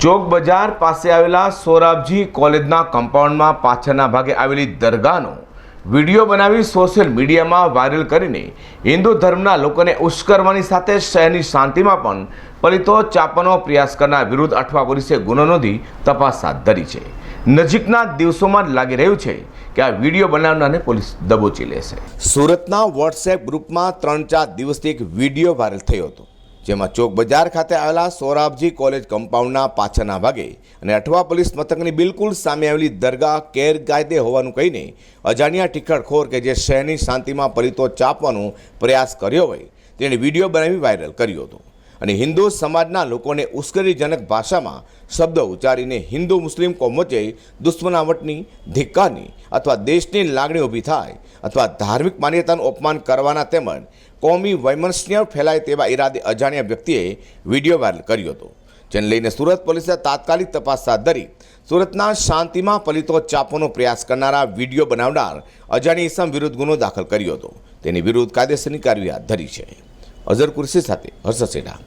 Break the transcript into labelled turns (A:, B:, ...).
A: ચોક બજાર પાસે આવેલા સોરાબજી કોલેજના કમ્પાઉન્ડમાં પાછળના ભાગે આવેલી દરગાહનો વીડિયો બનાવી સોશિયલ મીડિયામાં વાયરલ કરીને હિન્દુ ધર્મના લોકોને ઉશ્કરવાની સાથે શહેરની શાંતિમાં પણ પલિતો ચાપવાનો પ્રયાસ કરનાર વિરુદ્ધ અઠવા પોલીસે ગુનો નોંધી તપાસ હાથ ધરી છે. નજીકના દિવસોમાં જ લાગી રહ્યું છે કે આ વીડિયો બનાવનારને પોલીસ દબોચી લેશે. સુરતના વોટ્સએપ ગ્રુપમાં ત્રણ ચાર દિવસથી એક વીડિયો વાયરલ થયો હતો. જેમાં ચોક બજાર ખાતે આવેલા સોરાબજી કોલેજ કમ્પાઉન્ડના પાછળના ભાગે અને અઠવા પોલીસ મથકની બિલકુલ સામે આવેલી દરગાહ ગેરકાયદે હોવાનું કહીને અજાણ્યા ટીખળખોર કે જે શહેરની શાંતિમાં પલિતો ચાપવાનો પ્રયાસ કર્યો હોય તેણે વીડિયો બનાવી વાયરલ કર્યો હતો. અને હિન્દુ સમાજના લોકોને ઉશ્કેરણીજનક ભાષામાં શબ્દો ઉચ્ચારીને હિન્દુ મુસ્લિમ કોમ વચ્ચે દુશ્મનાવટની, ધિક્કારની અથવા દેશની લાગણી ઊભી થાય અથવા ધાર્મિક માન્યતાનું અપમાન કરવાના તેમજ કોમી વૈમનસ્ય ફેલાય તેવા ઈરાદે અજાણ્યા વ્યક્તિએ વીડિયો વાયરલ કર્યો હતો, જેને લઈને સુરત પોલીસે તાત્કાલિક તપાસ હાથ ધરી સુરતના શાંતિમાં પલિતો ચાપવાનો પ્રયાસ કરનારા વીડિયો બનાવનાર અજાણી ઇસમ વિરુદ્ધ ગુનો દાખલ કર્યો હતો. તેની વિરુદ્ધ કાયદેસરની કાર્યવાહી હાથ ધરી છે. અઝર કુરશી સાથે હર્ષ સેઠા